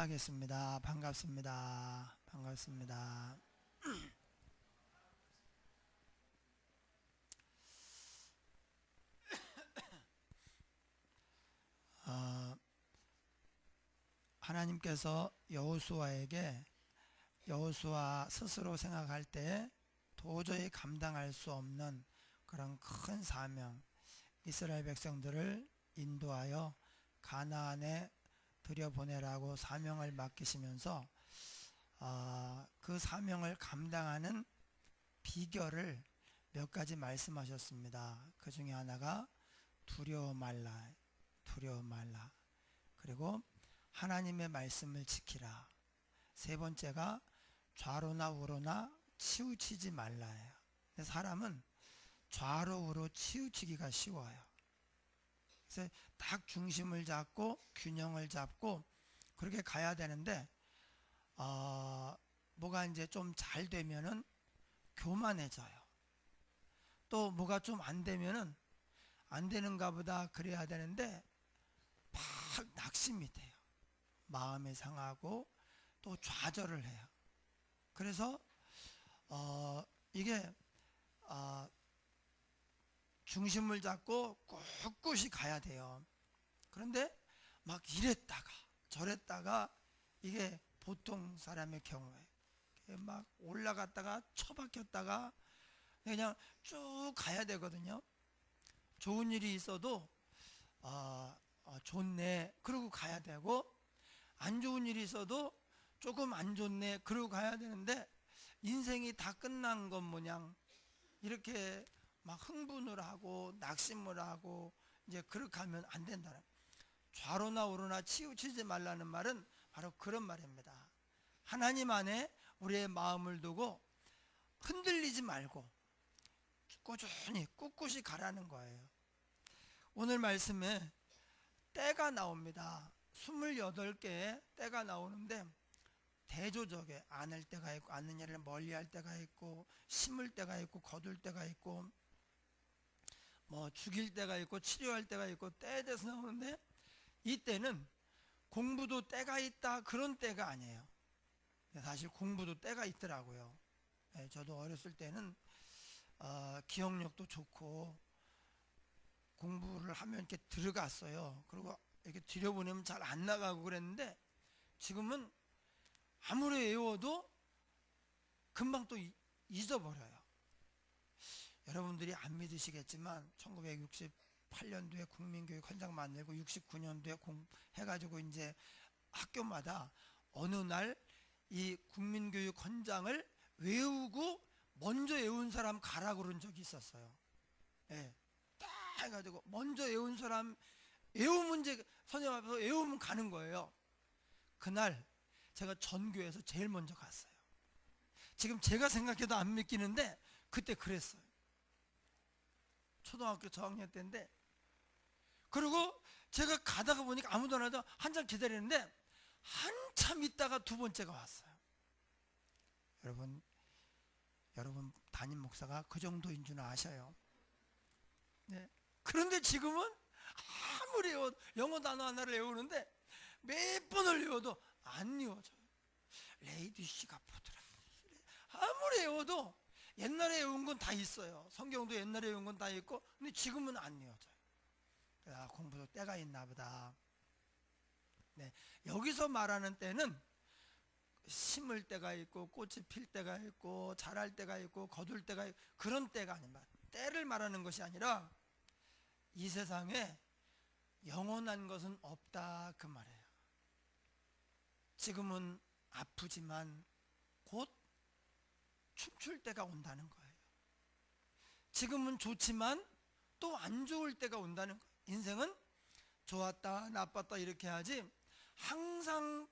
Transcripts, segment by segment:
하겠습니다. 반갑습니다. 반갑습니다. 어, 하나님께서 여호수아에게 여호수아 스스로 생각할 때 도저히 감당할 수 없는 그런 큰 사명 이스라엘 백성들을 인도하여 가나안에 들여보내라고 사명을 맡기시면서 아, 그 사명을 감당하는 비결을 몇 가지 말씀하셨습니다. 그 중에 하나가 두려워 말라, 두려워 말라. 그리고 하나님의 말씀을 지키라. 세 번째가 좌로나 우로나 치우치지 말라예요. 사람은 좌로 우로 치우치기가 쉬워요. 그래서 딱 중심을 잡고 균형을 잡고 그렇게 가야 되는데 어, 뭐가 이제 좀 잘 되면은 교만해져요. 또 뭐가 좀 안 되면은 안 되는가 보다 그래야 되는데 막 낙심이 돼요. 마음이 상하고 또 좌절을 해요. 그래서 어, 이게 어, 중심을 잡고 꿋꿋이 가야 돼요. 그런데 막 이랬다가 저랬다가 이게 보통 사람의 경우에 막 올라갔다가 처박혔다가 그냥 쭉 가야 되거든요. 좋은 일이 있어도 아, 아, 좋네 그러고 가야 되고 안 좋은 일이 있어도 조금 안 좋네 그러고 가야 되는데 인생이 다 끝난 것 모양 이렇게 막 흥분을 하고 낙심을 하고 이제 그렇게 하면 안 된다는 좌로나 우로나 치우치지 말라는 말은 바로 그런 말입니다. 하나님 안에 우리의 마음을 두고 흔들리지 말고 꾸준히 꿋꿋이 가라는 거예요. 오늘 말씀에 때가 나옵니다. 28개의 때가 나오는데 대조적에 안을 때가 있고 일을 멀리 할 때가 있고 심을 때가 있고 거둘 때가 있고 뭐 죽일 때가 있고 치료할 때가 있고 때에 대해서 나오는데 이 때는 공부도 때가 있다 그런 때가 아니에요. 사실 공부도 때가 있더라고요. 예, 저도 어렸을 때는 어, 기억력도 좋고 공부를 하면 이렇게 들어갔어요. 그리고 이렇게 들여보내면 잘 안 나가고 그랬는데 지금은 아무리 외워도 금방 또 이- 잊어버려요. 여러분들이 안 믿으시겠지만 1968년도에 국민교육 헌장 만들고 69년도에 공 해가지고 이제 학교마다 어느 날 이 국민교육 헌장을 외우고 먼저 외운 사람 가라 그런 적이 있었어요. 예. 딱 해가지고 먼저 외운 사람 외우 문제 선생님 앞에서 외우면 가는 거예요. 그날 제가 전교에서 제일 먼저 갔어요. 지금 제가 생각해도 안 믿기는데 그때 그랬어요. 초등학교 저학년 때인데 그리고 제가 가다가 보니까 아무도 안 와도 한참 기다리는데 한참 있다가 두 번째가 왔어요. 여러분 여러분 담임 목사가 그 정도인 줄 아셔요. 네. 그런데 지금은 아무리 영어 단어 하나를 외우는데 몇 번을 외워도 안 외워져요. 레이디 씨가 보더라. 아무리 외워도 옛날에 외운 건 다 있어요. 성경도 옛날에 외운 건 다 있고, 근데 지금은 안 외워져요. 아, 공부도 때가 있나 보다. 네. 여기서 말하는 때는 심을 때가 있고, 꽃이 필 때가 있고, 자랄 때가 있고, 거둘 때가 있고, 그런 때가 아닙니다. 때를 말하는 것이 아니라 이 세상에 영원한 것은 없다. 그 말이에요. 지금은 아프지만 곧 춤출 때가 온다는 거예요. 지금은 좋지만 또 안 좋을 때가 온다는 거예요. 인생은 좋았다, 나빴다 이렇게 하지 항상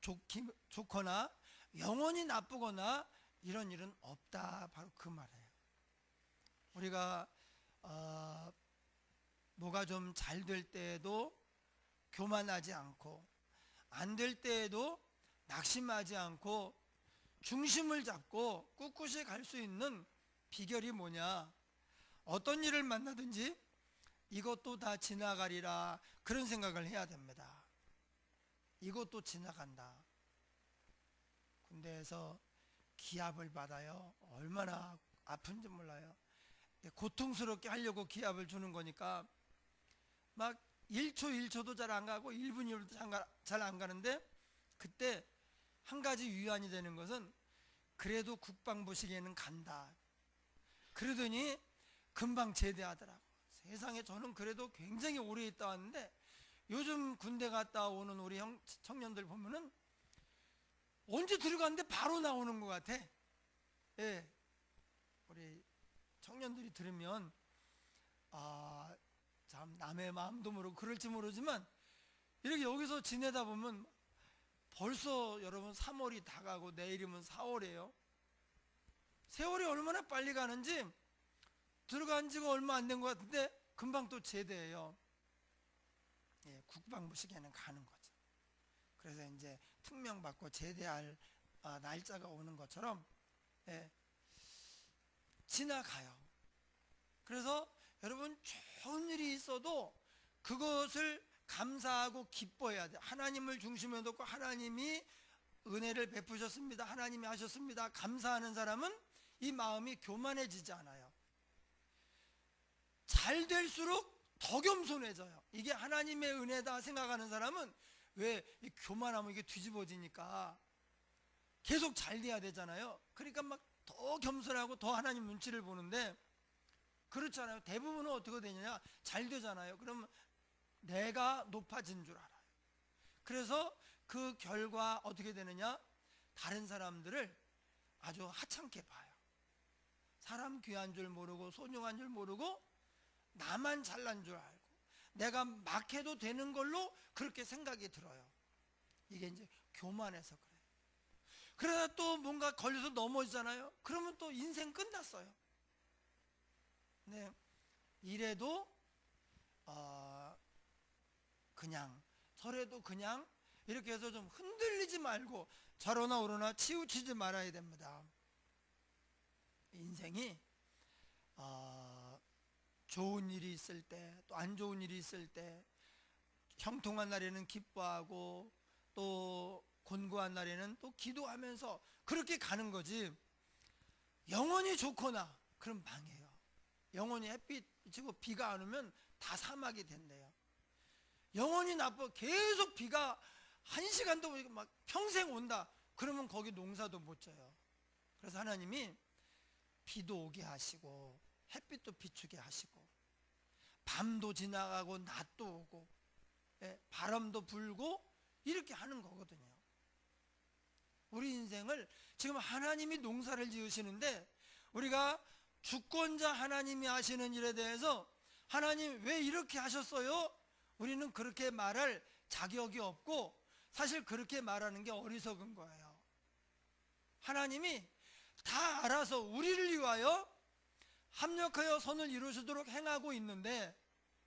좋기, 좋거나 영원히 나쁘거나 이런 일은 없다. 바로 그 말이에요. 우리가 어, 뭐가 좀 잘 될 때에도 교만하지 않고 안 될 때에도 낙심하지 않고 중심을 잡고 꿋꿋이 갈 수 있는 비결이 뭐냐? 어떤 일을 만나든지 이것도 다 지나가리라 그런 생각을 해야 됩니다. 이것도 지나간다. 군대에서 기합을 받아요. 얼마나 아픈지 몰라요. 고통스럽게 하려고 기합을 주는 거니까 막 1초 1초도 잘 안 가고 1분 1분도 잘안 가는데 그때 한 가지 위안이 되는 것은 그래도 국방부 시계는 간다. 그러더니 금방 제대하더라고. 세상에 저는 그래도 굉장히 오래 있다 왔는데 요즘 군대 갔다 오는 우리 형, 청년들 보면은 언제 들어갔는데 바로 나오는 것 같아. 예. 우리 청년들이 들으면 아, 참 남의 마음도 모르고 그럴지 모르지만 이렇게 여기서 지내다 보면 벌써 여러분 3월이 다 가고 내일이면 4월이에요. 세월이 얼마나 빨리 가는지 들어간 지가 얼마 안 된 것 같은데 금방 또 제대해요. 예, 국방부 시계는 가는 거죠. 그래서 이제 특명 받고 제대할 아, 날짜가 오는 것처럼 예, 지나가요. 그래서 여러분 좋은 일이 있어도 그것을 감사하고 기뻐해야 돼. 하나님을 중심에 놓고 하나님이 은혜를 베푸셨습니다. 하나님이 하셨습니다. 감사하는 사람은 이 마음이 교만해지지 않아요. 잘 될수록 더 겸손해져요. 이게 하나님의 은혜다 생각하는 사람은 왜이 교만하면 이게 뒤집어지니까 계속 잘 돼야 되잖아요. 그러니까 막 더 겸손하고 더 하나님 눈치를 보는데 그렇잖아요. 대부분은 어떻게 되느냐? 잘 되잖아요. 그러면 내가 높아진 줄 알아요. 그래서 그 결과 어떻게 되느냐? 다른 사람들을 아주 하찮게 봐요. 사람 귀한 줄 모르고 소중한 줄 모르고 나만 잘난 줄 알고 내가 막 해도 되는 걸로 그렇게 생각이 들어요. 이게 이제 교만해서 그래요. 그러다 또 뭔가 걸려서 넘어지잖아요. 그러면 또 인생 끝났어요. 네, 이래도 어, 그냥 설에도 그냥 이렇게 해서 좀 흔들리지 말고 저러나 오르나 치우치지 말아야 됩니다. 인생이 어, 좋은 일이 있을 때 또 안 좋은 일이 있을 때 형통한 날에는 기뻐하고 또 곤고한 날에는 또 기도하면서 그렇게 가는 거지. 영원히 좋거나 그럼 망해요. 영원히 햇빛 비치고 비가 안 오면 다 사막이 된대요 영원히 나빠 계속 비가 한 시간도 막 평생 온다 그러면 거기 농사도 못 져요 그래서 하나님이 비도 오게 하시고 햇빛도 비추게 하시고 밤도 지나가고 낮도 오고 예, 바람도 불고 이렇게 하는 거거든요. 우리 인생을 지금 하나님이 농사를 지으시는데 우리가 주권자 하나님이 하시는 일에 대해서 하나님 왜 이렇게 하셨어요? 우리는 그렇게 말할 자격이 없고 사실 그렇게 말하는 게 어리석은 거예요. 하나님이 다 알아서 우리를 위하여 합력하여 선을 이루시도록 행하고 있는데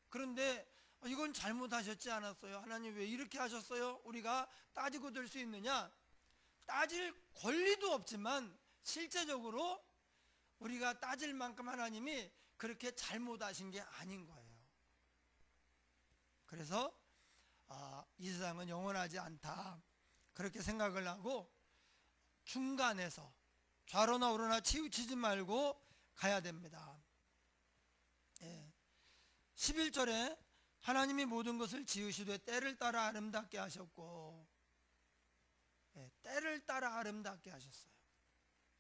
그런데 이건 잘못하셨지 않았어요. 하나님 왜 이렇게 하셨어요? 우리가 따지고 들수 있느냐? 따질 권리도 없지만 실제적으로 우리가 따질 만큼 하나님이 그렇게 잘못하신 게 아닌 거예요. 그래서 아, 이 세상은 영원하지 않다. 그렇게 생각을 하고 중간에서 좌로나 우로나 치우치지 말고 가야 됩니다. 예. 11절에 하나님이 모든 것을 지으시되 때를 따라 아름답게 하셨고 예, 때를 따라 아름답게 하셨어요.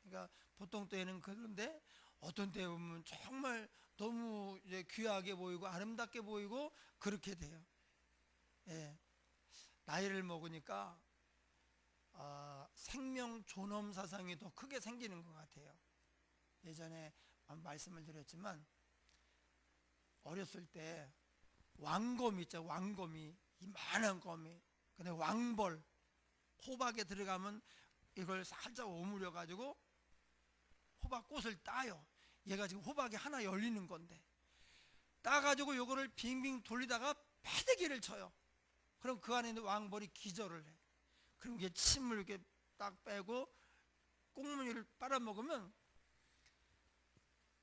그러니까 보통 때는 그런데 어떤 때 보면 정말 너무 귀하게 보이고 아름답게 보이고 그렇게 돼요. 예, 나이를 먹으니까 아, 생명 존엄 사상이 더 크게 생기는 것 같아요. 예전에 말씀을 드렸지만 어렸을 때 왕검이 있죠. 왕검이 이만한 검이. 근데 왕벌 호박에 들어가면 이걸 살짝 오므려 가지고 호박 꽃을 따요. 얘가 지금 호박이 하나 열리는 건데 따 가지고 요거를 빙빙 돌리다가 패대기를 쳐요. 그럼 그 안에 있는 왕벌이 기절을 해. 그럼 이게 침을 이렇게 딱 빼고 꽁무니를 빨아먹으면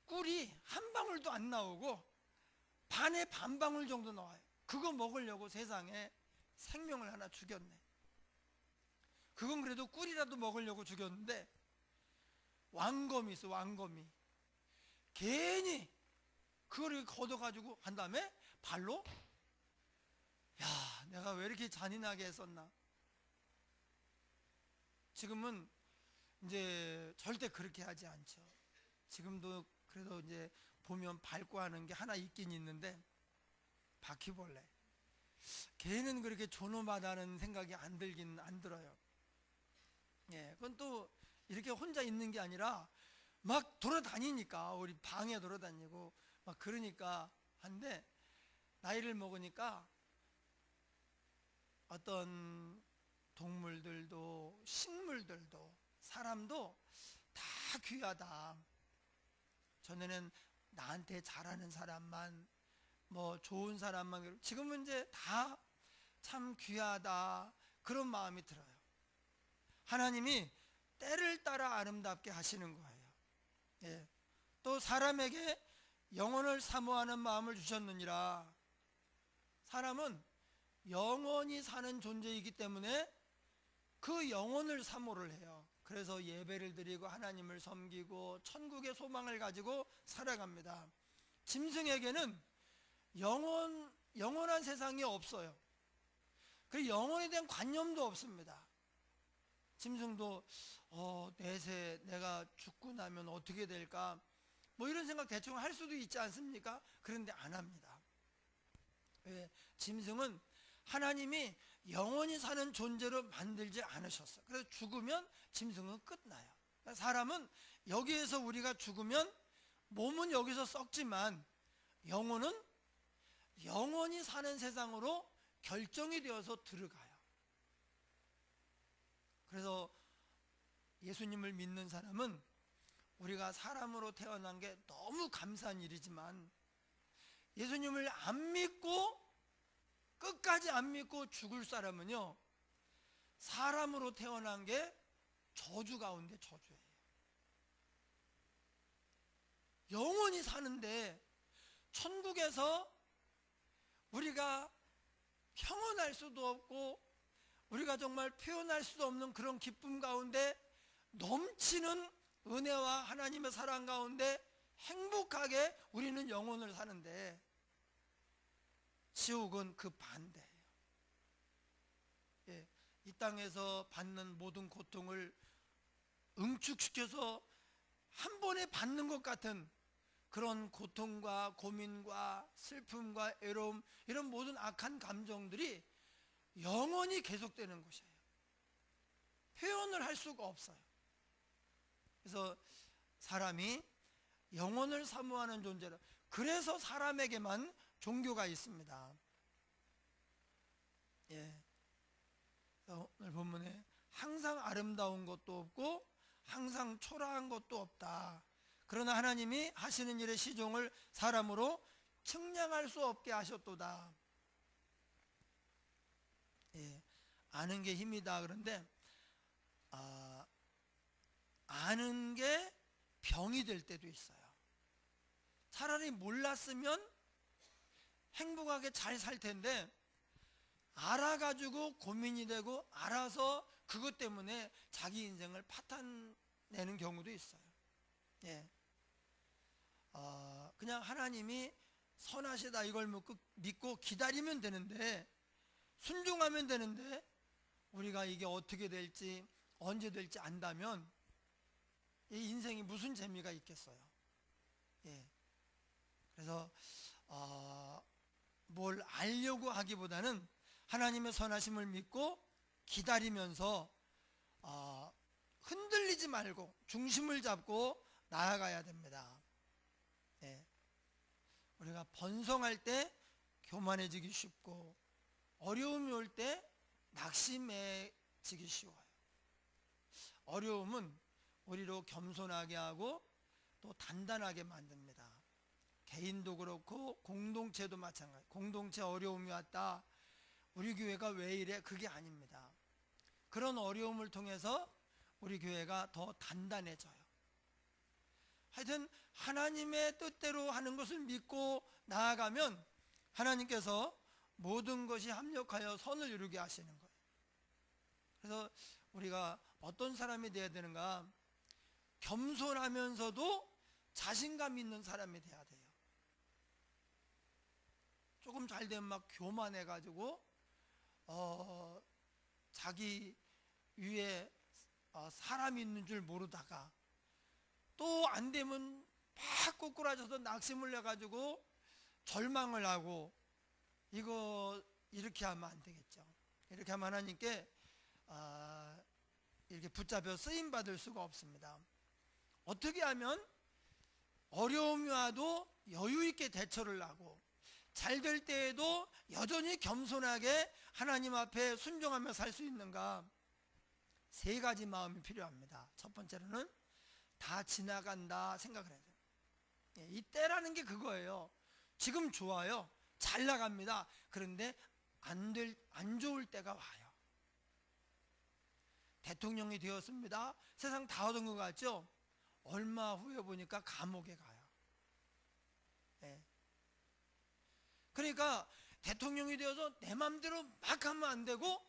꿀이 한 방울도 안 나오고 반에 반 방울 정도 나와요. 그거 먹으려고 세상에 생명을 하나 죽였네. 그건 그래도 꿀이라도 먹으려고 죽였는데 왕검이 있어 왕검이 괜히 그거를 걷어가지고 한 다음에 발로 야 내가 왜 이렇게 잔인하게 했었나? 지금은 이제 절대 그렇게 하지 않죠. 지금도 그래도 이제 보면 밟고 하는 게 하나 있긴 있는데 바퀴벌레. 걔는 그렇게 존엄하다는 생각이 안 들긴 안 들어요. 예, 그건 또 이렇게 혼자 있는 게 아니라 막 돌아다니니까 우리 방에 돌아다니고 막 그러니까 한데 나이를 먹으니까 어떤 동물들도 식물들도 사람도 다 귀하다. 전에는 나한테 잘하는 사람만 뭐 좋은 사람만 지금은 이제 다 참 귀하다 그런 마음이 들어요. 하나님이 때를 따라 아름답게 하시는 거예요. 예. 또 사람에게 영혼을 사모하는 마음을 주셨느니라. 사람은 영원히 사는 존재이기 때문에 그 영혼을 사모를 해요. 그래서 예배를 드리고 하나님을 섬기고 천국의 소망을 가지고 살아갑니다. 짐승에게는 영원 영원한 세상이 없어요. 그 영혼에 대한 관념도 없습니다. 짐승도 어, 내세 내가 죽고 나면 어떻게 될까? 뭐 이런 생각 대충 할 수도 있지 않습니까? 그런데 안 합니다. 왜? 짐승은 하나님이 영원히 사는 존재로 만들지 않으셨어. 그래서 죽으면 짐승은 끝나요. 그러니까 사람은 여기에서 우리가 죽으면 몸은 여기서 썩지만 영혼은 영원히 사는 세상으로 결정이 되어서 들어가요. 그래서 예수님을 믿는 사람은 우리가 사람으로 태어난 게 너무 감사한 일이지만 예수님을 안 믿고 끝까지 안 믿고 죽을 사람은요 사람으로 태어난 게 저주 가운데 저주예요. 영원히 사는데 천국에서 우리가 평온할 수도 없고 우리가 정말 표현할 수도 없는 그런 기쁨 가운데 넘치는 은혜와 하나님의 사랑 가운데 행복하게 우리는 영혼을 사는데 지옥은 그 반대예요. 예, 이 땅에서 받는 모든 고통을 응축시켜서 한 번에 받는 것 같은 그런 고통과 고민과 슬픔과 애로움 이런 모든 악한 감정들이 영원히 계속되는 것이에요. 표현을 할 수가 없어요. 그래서 사람이 영혼을 사모하는 존재라. 그래서 사람에게만 종교가 있습니다. 예. 오늘 본문에 항상 아름다운 것도 없고 항상 초라한 것도 없다. 그러나 하나님이 하시는 일의 시종을 사람으로 측량할 수 없게 하셨도다. 예, 아는 게 힘이다. 그런데 아, 아는 게 병이 될 때도 있어요. 차라리 몰랐으면 행복하게 잘 살 텐데 알아가지고 고민이 되고 알아서 그것 때문에 자기 인생을 파탄 내는 경우도 있어요. 예. 어, 그냥 하나님이 선하시다 이걸 믿고, 믿고 기다리면 되는데 순종하면 되는데 우리가 이게 어떻게 될지 언제 될지 안다면 이 인생이 무슨 재미가 있겠어요. 예. 그래서 어, 뭘 알려고 하기보다는 하나님의 선하심을 믿고 기다리면서 어, 흔들리지 말고 중심을 잡고 나아가야 됩니다. 예. 우리가 번성할 때 교만해지기 쉽고 어려움이 올 때 낙심해지기 쉬워요. 어려움은 우리로 겸손하게 하고 또 단단하게 만듭니다. 개인도 그렇고 공동체도 마찬가지. 공동체 어려움이 왔다. 우리 교회가 왜 이래? 그게 아닙니다. 그런 어려움을 통해서 우리 교회가 더 단단해져요. 하여튼 하나님의 뜻대로 하는 것을 믿고 나아가면 하나님께서 모든 것이 합력하여 선을 이루게 하시는 거예요. 그래서 우리가 어떤 사람이 돼야 되는가? 겸손하면서도 자신감 있는 사람이 돼야 돼요. 조금 잘 되면 막 교만해가지고 어, 자기 위에 어, 사람이 있는 줄 모르다가 또 안 되면 막 꼬꾸라져서 낙심을 해가지고 절망을 하고 이거 이렇게 하면 안 되겠죠. 이렇게 하면 하나님께 아, 이렇게 붙잡혀 쓰임 받을 수가 없습니다. 어떻게 하면 어려움이 와도 여유 있게 대처를 하고 잘 될 때에도 여전히 겸손하게 하나님 앞에 순종하며 살 수 있는가? 세 가지 마음이 필요합니다. 첫 번째로는 다 지나간다 생각을 해야 돼요. 예, 이 때라는 게 그거예요. 지금 좋아요. 잘 나갑니다. 그런데 안 될, 안 좋을 때가 와요. 대통령이 되었습니다. 세상 다 얻은 것 같죠? 얼마 후에 보니까 감옥에 가요. 예. 그러니까 대통령이 되어서 내 맘대로 막 하면 안 되고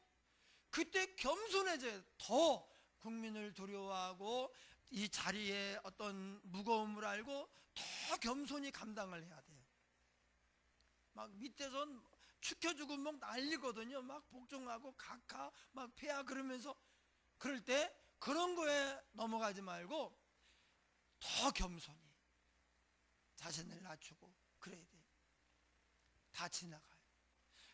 그때 겸손해져야 더 국민을 두려워하고 이 자리에 어떤 무거움을 알고 더 겸손히 감당을 해야 돼요. 막 밑에선 축혀주고 막 난리거든요. 막 복종하고 각하, 막 폐하 그러면서 그럴 때 그런 거에 넘어가지 말고 더 겸손히 자신을 낮추고 그래야 돼요. 다 지나가요.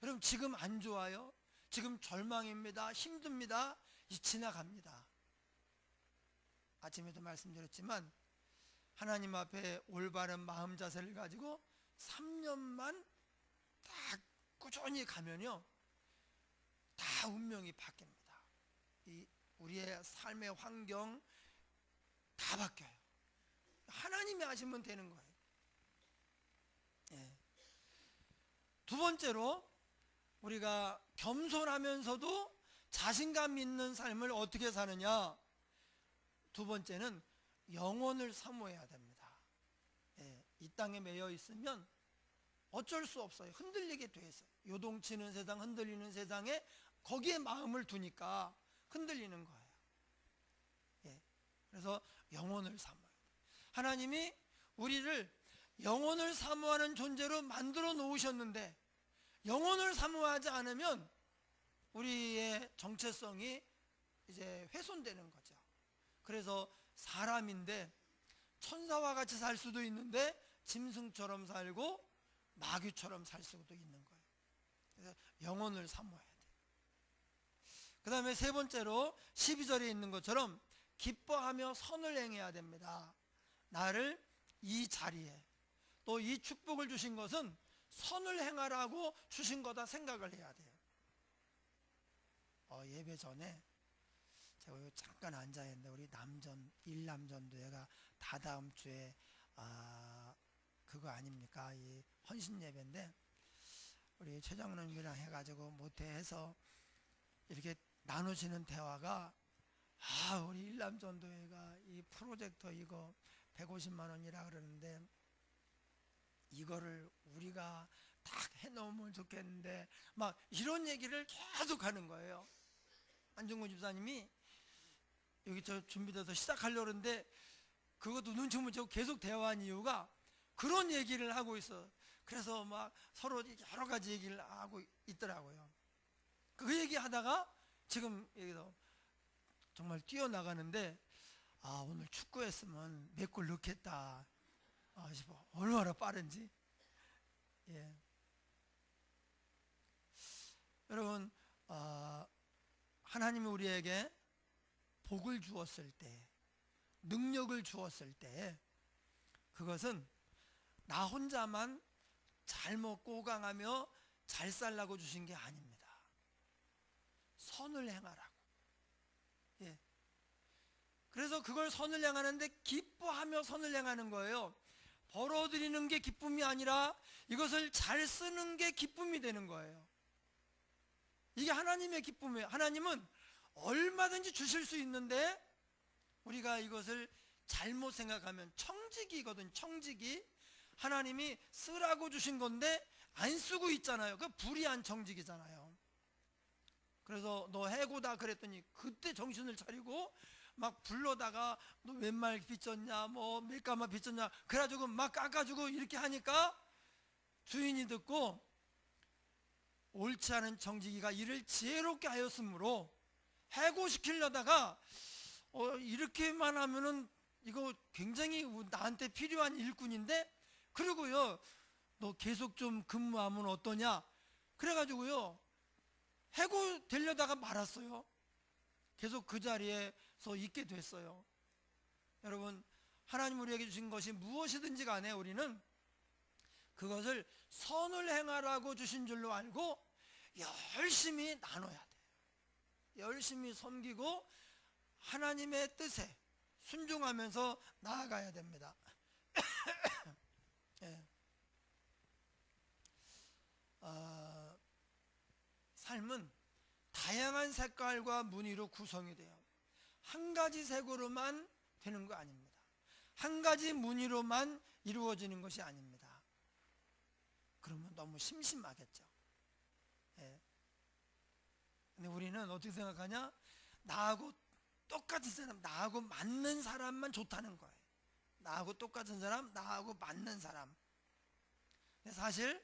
여러분 지금 안 좋아요? 지금 절망입니다. 힘듭니다. 이 지나갑니다. 아침에도 말씀드렸지만 하나님 앞에 올바른 마음 자세를 가지고 3년만 딱 꾸준히 가면요. 다 운명이 바뀝니다. 이 우리의 삶의 환경 다 바뀌어요. 하나님이 하시면 되는 거예요. 예. 두 번째로 우리가 겸손하면서도 자신감 있는 삶을 어떻게 사느냐? 두 번째는 영혼을 사모해야 됩니다. 예, 이 땅에 매여 있으면 어쩔 수 없어요. 흔들리게 돼 있어요. 요동치는 세상, 흔들리는 세상에 거기에 마음을 두니까 흔들리는 거예요. 예, 그래서 영혼을 사모해야 돼요. 하나님이 우리를 영혼을 사모하는 존재로 만들어 놓으셨는데 영혼을 사모하지 않으면 우리의 정체성이 이제 훼손되는 거죠. 그래서 사람인데 천사와 같이 살 수도 있는데 짐승처럼 살고 마귀처럼 살 수도 있는 거예요. 그래서 영혼을 사모해야 돼요. 그 다음에 세 번째로 12절에 있는 것처럼 기뻐하며 선을 행해야 됩니다. 나를 이 자리에 또 이 축복을 주신 것은 선을 행하라고 주신 거다 생각을 해야 돼요. 어, 예배 전에 제가 잠깐 앉아 있는데 우리 남전 일남전도회가 다다음 주에 아 그거 아닙니까 이 헌신 예배인데 우리 최장로님이랑 해가지고 모태해서 이렇게 나누시는 대화가 아 우리 일남전도회가 이 프로젝터 이거 150만 원이라 그러는데 이거를 우리가 딱 해놓으면 좋겠는데 막 이런 얘기를 계속 하는 거예요. 안중근 집사님이 여기 저 준비돼서 시작하려고 그러는데 그것도 눈치 못 채고 계속 대화한 이유가 그런 얘기를 하고 있어. 그래서 막 서로 여러 가지 얘기를 하고 있더라고요. 그 얘기 하다가 지금 여기서 정말 뛰어나가는데 아 오늘 축구했으면 몇 골 넣겠다 아 싶어 얼마나 빠른지 예 여러분 아, 하나님이 우리에게 복을 주었을 때 능력을 주었을 때 그것은 나 혼자만 잘 먹고 호강하며 잘 살라고 주신 게 아닙니다. 선을 행하라고. 예. 그래서 그걸 선을 행하는데 기뻐하며 선을 행하는 거예요. 벌어들이는 게 기쁨이 아니라 이것을 잘 쓰는 게 기쁨이 되는 거예요. 이게 하나님의 기쁨이에요. 하나님은 얼마든지 주실 수 있는데 우리가 이것을 잘못 생각하면 청지기거든, 청지기. 하나님이 쓰라고 주신 건데 안 쓰고 있잖아요. 그 불의한 청지기잖아요. 그래서 너 해고다 그랬더니 그때 정신을 차리고 막 불러다가 너 웬말 빚졌냐 뭐 몇가마 빚졌냐 그래가지고 막 깎아주고 이렇게 하니까 주인이 듣고 옳지 않은 정직이가 이를 지혜롭게 하였으므로 해고시키려다가 어, 이렇게만 하면은 이거 굉장히 나한테 필요한 일꾼인데 그리고요 너 계속 좀 근무하면 어떠냐? 그래가지고요 해고 되려다가 말았어요 계속 그 자리에서 있게 됐어요 여러분 하나님 우리에게 주신 것이 무엇이든지 간에 우리는 그것을 선을 행하라고 주신 줄로 알고 열심히 나눠야 돼요 열심히 섬기고 하나님의 뜻에 순종하면서 나아가야 됩니다. 예. 어, 삶은 다양한 색깔과 무늬로 구성이 돼요. 한 가지 색으로만 되는 거 아닙니다. 한 가지 무늬로만 이루어지는 것이 아닙니다. 그러면 너무 심심하겠죠. 예. 근데 우리는 어떻게 생각하냐? 나하고 똑같은 사람, 나하고 맞는 사람만 좋다는 거예요. 나하고 똑같은 사람, 나하고 맞는 사람. 사실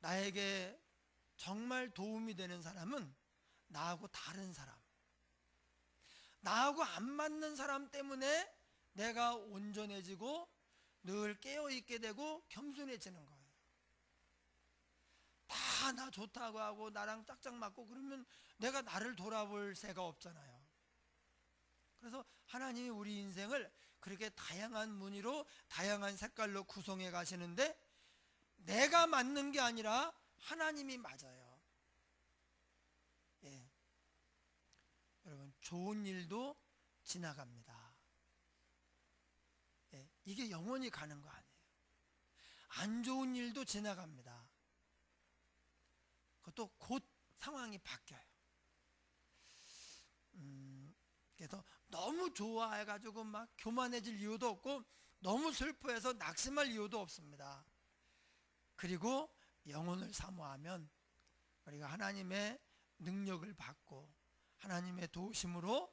나에게 정말 도움이 되는 사람은 나하고 다른 사람. 나하고 안 맞는 사람 때문에 내가 온전해지고 늘 깨어있게 되고 겸손해지는 거예요. 다 나 좋다고 하고 나랑 짝짝 맞고 그러면 내가 나를 돌아볼 새가 없잖아요. 그래서 하나님이 우리 인생을 그렇게 다양한 무늬로 다양한 색깔로 구성해 가시는데 내가 맞는 게 아니라 하나님이 맞아요. 예. 여러분 좋은 일도 지나갑니다. 예. 이게 영원히 가는 거 아니에요. 안 좋은 일도 지나갑니다. 그것도 곧 상황이 바뀌어요. 음, 그래서 너무 좋아해가지고 막 교만해질 이유도 없고 너무 슬퍼해서 낙심할 이유도 없습니다. 그리고 영혼을 사모하면 우리가 하나님의 능력을 받고 하나님의 도우심으로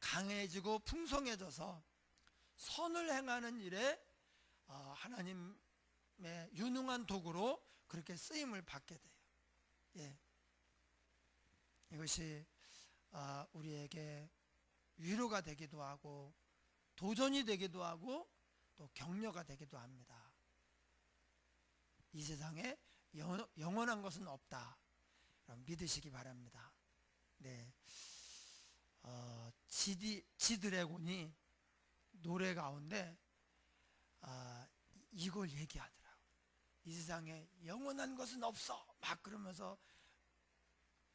강해지고 풍성해져서 선을 행하는 일에 어, 하나님의 유능한 도구로 그렇게 쓰임을 받게 돼요. 예. 이것이 아, 우리에게 위로가 되기도 하고 도전이 되기도 하고 또 격려가 되기도 합니다. 이 세상에 영- 영원한 것은 없다. 그럼 믿으시기 바랍니다. 네. 어, 지디, 지드래곤이 노래 가운데 아, 이걸 얘기하더라고. 이 세상에 영원한 것은 없어. 막 그러면서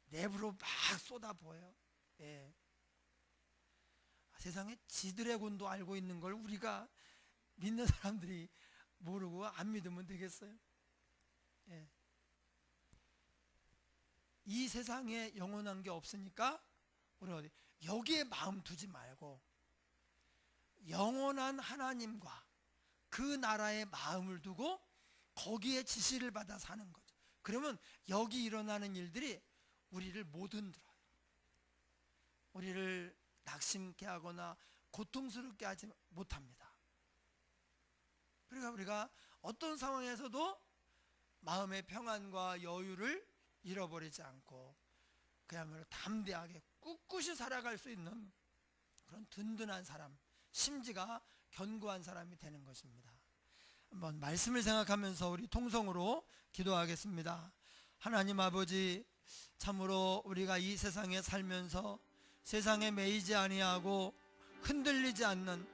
내부로 막 쏟아부어요. 예. 세상에 지드래곤도 알고 있는 걸 우리가 믿는 사람들이 모르고 안 믿으면 되겠어요? 예. 이 세상에 영원한 게 없으니까 우리 어디 여기에 마음 두지 말고 영원한 하나님과 그 나라의 마음을 두고 거기에 지시를 받아 사는 거죠. 그러면 여기 일어나는 일들이 우리를 못 흔들어요. 우리를 낙심케 하거나 고통스럽게 하지 못합니다. 그러니까 우리가 어떤 상황에서도 마음의 평안과 여유를 잃어버리지 않고 그야말로 담대하게 꿋꿋이 살아갈 수 있는 그런 든든한 사람, 심지가 견고한 사람이 되는 것입니다. 한번 말씀을 생각하면서 우리 통성으로 기도하겠습니다. 하나님 아버지 참으로 우리가 이 세상에 살면서 세상에 매이지 아니하고 흔들리지 않는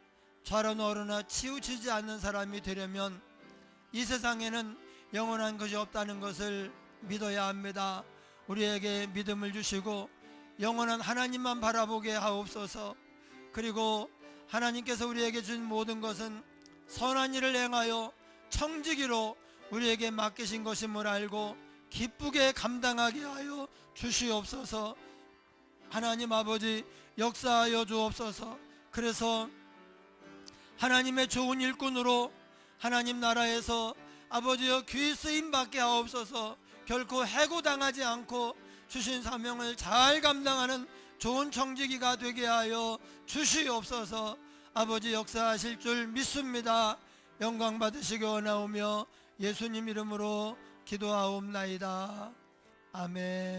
좌로나 우로나 치우치지 않는 사람이 되려면 이 세상에는 영원한 것이 없다는 것을 믿어야 합니다. 우리에게 믿음을 주시고 영원한 하나님만 바라보게 하옵소서. 그리고 하나님께서 우리에게 준 모든 것은 선한 일을 행하여 청지기로 우리에게 맡기신 것임을 알고 기쁘게 감당하게 하여 주시옵소서. 하나님 아버지 역사하여 주옵소서. 그래서 하나님의 좋은 일꾼으로 하나님 나라에서 아버지여 귀 쓰임 받게 하옵소서. 결코 해고당하지 않고 주신 사명을 잘 감당하는 좋은 청지기가 되게 하여 주시옵소서 아버지 역사하실 줄 믿습니다. 영광 받으시기 원하오며 예수님 이름으로 기도하옵나이다. 아멘.